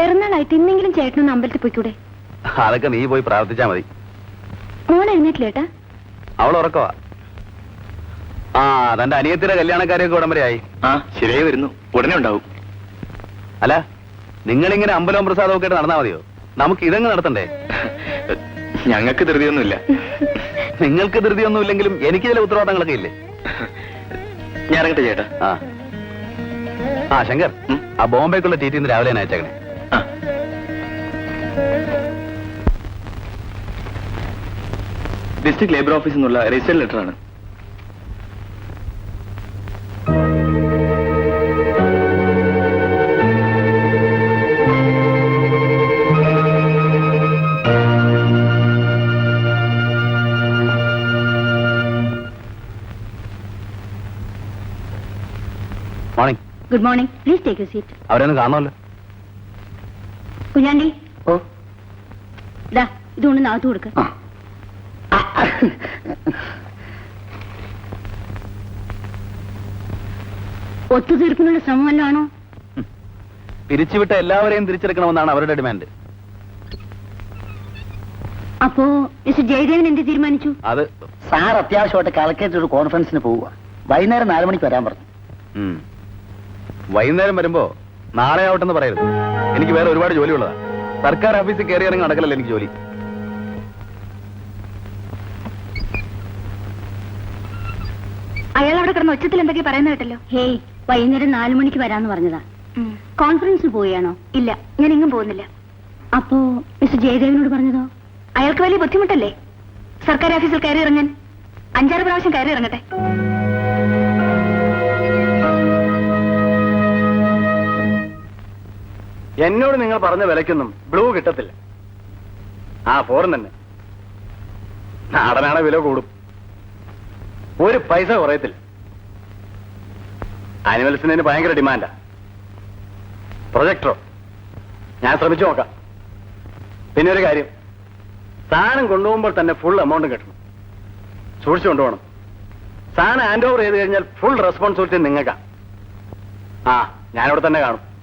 നാളായിട്ട് ഇന്നെങ്കിലും ചേട്ടനൊന്ന് അമ്പലത്തിൽ പോയിക്കൂടെ? അതൊക്കെ നീ പോയി പ്രാർത്ഥിച്ചാ മതി. മോളെ എഴുന്നേറ്റില്ലേട്ടാ അവൾ ഉറക്കവാ. ആ തന്റെ അനിയത്തിന്റെ കല്യാണക്കാരെയൊക്കെ ഉടൻ വരെയായി ആ ശരിയായി വരുന്നു. ഉടനെ ഉണ്ടാവും. അല്ല നിങ്ങളിങ്ങനെ അമ്പലവും പ്രസാദവും ഒക്കെ ആയിട്ട് നടന്നാ മതിയോ? നമുക്ക് ഇതങ്ങ് നടത്തണ്ടേ? ഞങ്ങൾക്ക് ധൃതിയൊന്നുമില്ല. നിങ്ങൾക്ക് ധൃതിയൊന്നും ഇല്ലെങ്കിലും എനിക്ക് ചില ഉത്തരവാദിത്തങ്ങളൊക്കെ ഇല്ലേ? ഞാൻ ഇറങ്ങട്ടെ ചേട്ടാ. ആ. ആ ശങ്കർ ആ ബോംബെക്കുള്ള ടി ഇന്ന് രാവിലെ അയച്ചേക്കണേ. ഡിസ്ട്രിക്ട് ലേബർ ഓഫീസിൽ നിന്നുള്ള രജിസ്റ്റർ ലെറ്റർ ആണ്. Morning good morning please take you seat അവരൊന്ന് കാണുമല്ലോ കുഞ്ഞാണ്ടി. ഓ. ഇതാ ഇതുകൊണ്ട് നാത്തു കൊടുക്ക. ഒത്തുതീർപ്പിനുള്ള ശ്രമമല്ലാണോ പിരിച്ചുവിട്ട എല്ലാവരെയും തിരിച്ചെടുക്കണമെന്നാണ് അവരുടെ ഡിമാൻഡ്. അപ്പോ മിസ്റ്റർ ജയദേവൻ എന്ത് തീരുമാനിച്ചു? അത് സാർ അത്യാവശ്യമായിട്ട് കളക്ടറേറ്റ് ഒരു കോൺഫറൻസിന് പോവുക. വൈകുന്നേരം നാലു മണിക്ക് വരാൻ പറഞ്ഞു. വൈകുന്നേരം വരുമ്പോ നാളെ ആവട്ടെന്ന് പറയരുത്. എനിക്ക് വേറെ ഒരുപാട് ജോലിയുള്ളതാ. സർക്കാർ ഓഫീസിൽ കയറി ഇറങ്ങി നടക്കലല്ല എനിക്ക് ജോലി? അയാൾ അവിടെ കിടന്ന് ഒച്ചത്തിൽ എന്തൊക്കെ പറയുന്ന കേട്ടല്ലോ? ഹേയ് വൈകുന്നേരം നാലു മണിക്ക് വരാന്ന് പറഞ്ഞതാ. കോൺഫറൻസിൽ പോവുകയാണോ? ഇല്ല ഞാൻ എങ്ങും പോകുന്നില്ല. അപ്പോ മിസ്റ്റർ ജയദേവനോട് പറഞ്ഞതോ? അയാൾക്ക് വലിയ ബുദ്ധിമുട്ടല്ലേ? സർക്കാർ ഓഫീസിൽ കയറി ഇറങ്ങാൻ. അഞ്ചാറ് പ്രാവശ്യം കയറി ഇറങ്ങട്ടെ. എന്നോട് നിങ്ങൾ പറഞ്ഞ വിലക്കൊന്നും ബ്ലൂ കിട്ടത്തില്ല. ആ ഫോറിൻ തന്നെ. നാടനാണ് വില കൂടും. ഒരു പൈസ കുറയത്തില്ല. ആനിമൽസിന് ഭയങ്കര ഡിമാൻഡാ പ്രൊജക്ടറോ ഞാൻ ശ്രമിച്ചു നോക്കാം. പിന്നെ ഒരു കാര്യം. സാധനം കൊണ്ടുപോകുമ്പോൾ തന്നെ ഫുൾ എമൗണ്ടും കിട്ടണം. സൂക്ഷിച്ചു കൊണ്ടുപോകണം. സാധനം ഹാൻഡ് ഓവർ ചെയ്ത് കഴിഞ്ഞാൽ ഫുൾ റെസ്പോൺസിബിലിറ്റി നിങ്ങൾക്കാണ് ആ ഞാനിവിടെ തന്നെ കാണും.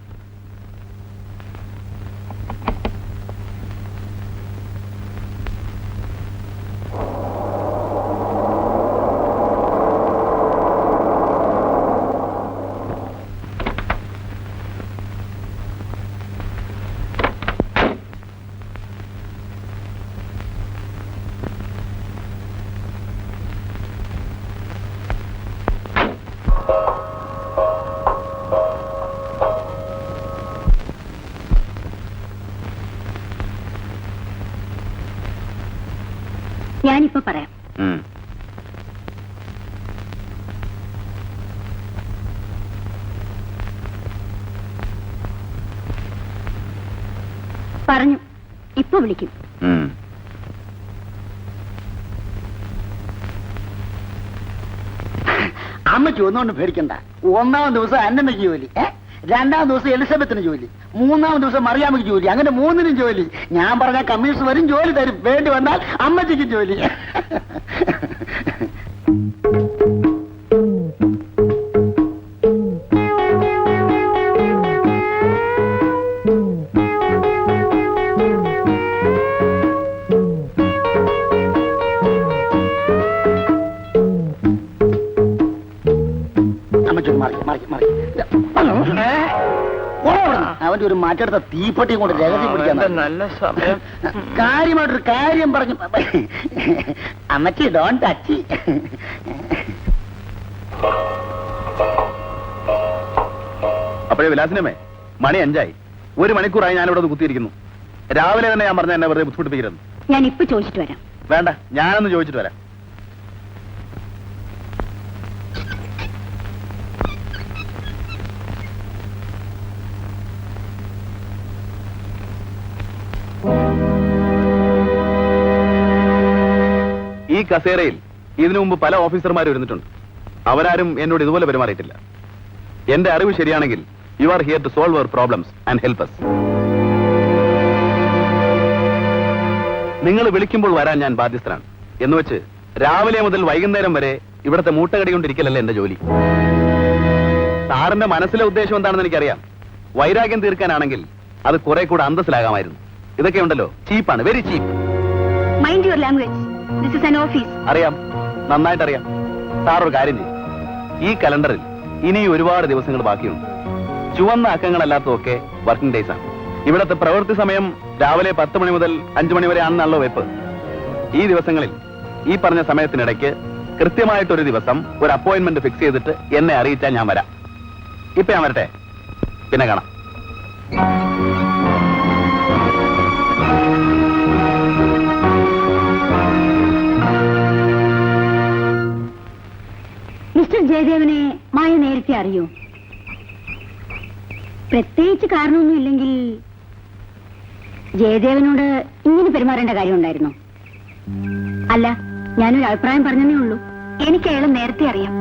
ഞാനിപ്പോ പറയാം. പറഞ്ഞു. ഇപ്പൊ വിളിക്കും. അമ്മ ചുവന്നുകൊണ്ട് പേടിക്കണ്ട. ഒന്നാം ദിവസം അന്നമ്മയ്ക്ക് ജോലി. ഏ? രണ്ടാം ദിവസം എലിസബത്തിന് ജോലി. മൂന്നാം ദിവസം മറിയാമ്മയ്ക്ക് ജോലി. അങ്ങനെ മൂന്നിനും ജോലി. ഞാൻ പറഞ്ഞ കമ്മീഷൻ വരും ജോലി തരും. വേണ്ടി വന്നാൽ അമ്മച്ചിക്ക് ജോലി. അവന്റെ ഒരു മാറ്റെടുത്ത തീപ്പെട്ടി കൊണ്ട് രഹസ്യം പിടിക്കാൻ നല്ല സമയം? കാര്യമായിട്ടൊരു കാര്യം പറഞ്ഞു. അമ്മച്ചി ഡോൺ ടച്ചി അപ്പോഴേ വിലാസിനമ്മേ മണി അഞ്ചായി. ഒരു മണിക്കൂറായി ഞാൻ ഇവിടെ കുത്തിയിരിക്കുന്നു. രാവിലെ തന്നെ ഞാൻ പറഞ്ഞ എന്നെ വെറുതെ ബുദ്ധിമുട്ടിപ്പിക്കരുത് ഞാൻ ഇപ്പൊ ചോദിച്ചിട്ട് വരാം. വേണ്ട ഞാനൊന്ന് ചോദിച്ചിട്ട് വരാം. കസേരയിൽ ഇതിനു മുമ്പ് പല ഓഫീസർമാരും ഇരുന്നിട്ടുണ്ട്. അവരാരും എന്നോട് ഇതുപോലെ പെരുമാറിയിട്ടില്ല. എന്റെ അറിവ് ശരിയാണെങ്കിൽ you are here to solve our problems and help us. നിങ്ങൾ വിളിക്കുമ്പോൾ വരാൻ ഞാൻ ബാധ്യസ്ഥനാണ്. എന്ന് വെച്ച് രാവിലെ മുതൽ വൈകുന്നേരം വരെ ഇവിടുത്തെ മൂട്ടകടി കൊണ്ടിരിക്കലല്ല എന്റെ ജോലി. സാറിന്റെ മനസ്സിലെ ഉദ്ദേശം എന്താണെന്ന് എനിക്കറിയാം. വൈരാഗ്യം തീർക്കാനാണെങ്കിൽ അത് കുറെ കൂടെ അന്തസ്സിലാകാമായിരുന്നു. ഇതൊക്കെ ഉണ്ടല്ലോ. ചീപ്പാണ്. Very cheap mind your language അറിയാം നന്നായിട്ട് അറിയാം. സാർ ഒരു കാര്യം ചെയ്യും. ഈ കലണ്ടറിൽ ഇനി ഒരുപാട് ദിവസങ്ങൾ ബാക്കിയുണ്ട്. ചുവന്ന അക്കങ്ങളല്ലാത്തതൊക്കെ വർക്കിംഗ് ഡേയ്സ് ആണ്. ഇവിടുത്തെ പ്രവൃത്തി സമയം രാവിലെ പത്ത് മണി മുതൽ അഞ്ചു മണി വരെ ആണെന്നല്ലോ വെപ്പ്. ഈ ദിവസങ്ങളിൽ ഈ പറഞ്ഞ സമയത്തിനിടയ്ക്ക് കൃത്യമായിട്ടൊരു ദിവസം ഒരു അപ്പോയിന്റ്മെന്റ് ഫിക്സ് ചെയ്തിട്ട് എന്നെ അറിയിച്ചാൽ ഞാൻ വരാം. ഇപ്പൊ ഞാൻ വരട്ടെ. പിന്നെ കാണാം. ജയദേവനെ മായ നേരത്തെ അറിയൂ. പ്രത്യേകിച്ച് കാരണമൊന്നും ഇല്ലെങ്കിൽ ജയദേവനോട് ഇങ്ങനെ പെരുമാറേണ്ട കാര്യമുണ്ടായിരുന്നു. അല്ല ഞാനൊരു അഭിപ്രായം പറഞ്ഞതേ ഉള്ളൂ. എനിക്ക് അയാളെ നേരത്തെ അറിയാം.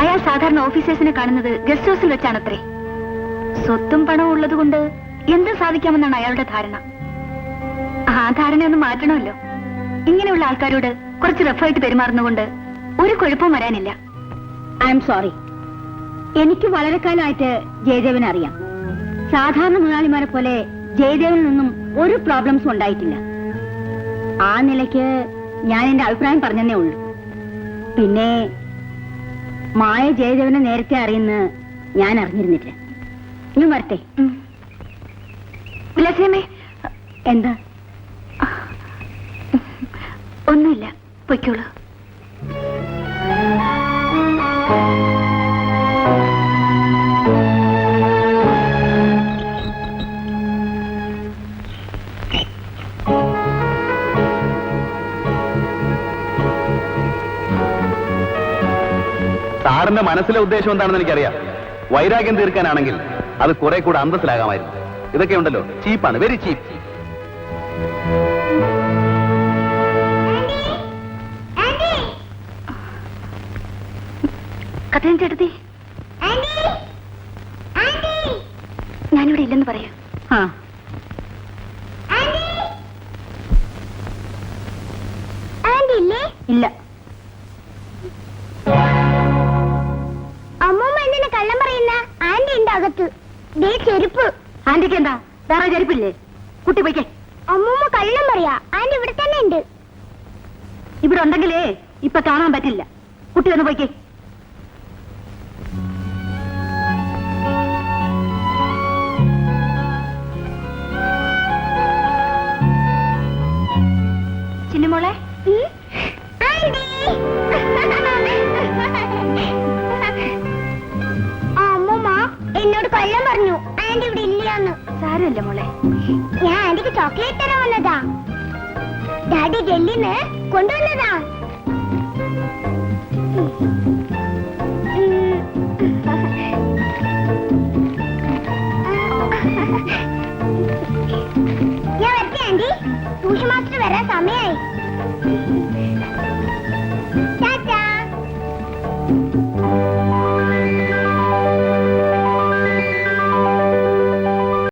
അയാൾ സാധാരണ ഓഫീസേഴ്സിനെ കാണുന്നത് ഗസ്റ്റ് ഹൗസിൽ വെച്ചാണത്രേ. സ്വത്തും പണവും ഉള്ളതുകൊണ്ട് എന്തും സാധിക്കാമെന്നാണ് അയാളുടെ ധാരണ. ആ ധാരണ ഒന്ന് മാറ്റണമല്ലോ. ഇങ്ങനെയുള്ള ആൾക്കാരോട് കുറച്ച് റഫായിട്ട് പെരുമാറുന്നതുകൊണ്ട് ഒരു കുഴപ്പവും വരാനില്ല. I am sorry. എനിക്ക് വളരെ കാലമായിട്ട് ജയദേവനെ അറിയാം. സാധാരണ മുതലാളിമാരെ പോലെ ജയദേവനിൽ നിന്നും ഒരു പ്രോബ്ലംസും ഉണ്ടായിട്ടില്ല. ആ നിലയ്ക്ക് ഞാൻ എന്റെ അഭിപ്രായം പറഞ്ഞതേ ഉള്ളൂ. പിന്നെ മായ ജയദേവനെ നേരത്തെ അറിയുന്ന ഞാൻ അറിഞ്ഞിരുന്നില്ല. ഇനി വരട്ടെ. എന്താ? ഒന്നുമില്ല. പൊയ്ക്കോളൂ. സാറിന്റെ മനസ്സിലെ ഉദ്ദേശം എന്താണെന്ന് എനിക്കറിയാം. വൈരാഗ്യം തീർക്കാനാണെങ്കിൽ അത് കുറെ കൂടെ അന്തസ്സിലാകാമായിരുന്നു. ഇതൊക്കെ ഉണ്ടല്ലോ. ചീപ്പാണ്. വെരി ചീപ്പ് കഥയും ചേട്ടത്തി. ഞാനിവിടെ ഇല്ലെന്ന് പറയാം. ആ. ആന്റിക്ക് എന്താ? വേറെ ചെരുപ്പില്ലേ? കുട്ടി പോയിക്കേ. അമ്മൂമ്മ കള്ളം പറയാ. ആന്റി ഇവിടെ തന്നെ ഉണ്ട്. ഇവിടെ ഉണ്ടെങ്കിലേ ഇപ്പൊ കാണാൻ പറ്റില്ല. കുട്ടി ഒന്ന് പോയിക്കേ. ചിന്നുമോളെ? അമ്മൂമ്മ എന്നോട് കൊല്ലം പറഞ്ഞു. ആന്റി ഇവിടെ ഇല്ലാന്ന് സാരമില്ല മോളെ. ഞാൻ ആന്റിക്ക് ചോക്ലേറ്റ് തരാൻ വന്നതാ. ഡാഡി ഡൽഹിന്ന് കൊണ്ടുവന്നതാ. ഞാൻ വരട്ടെ ആന്റി ട്യൂഷൻ മാസ്റ്റർ വരാൻ സമയായി.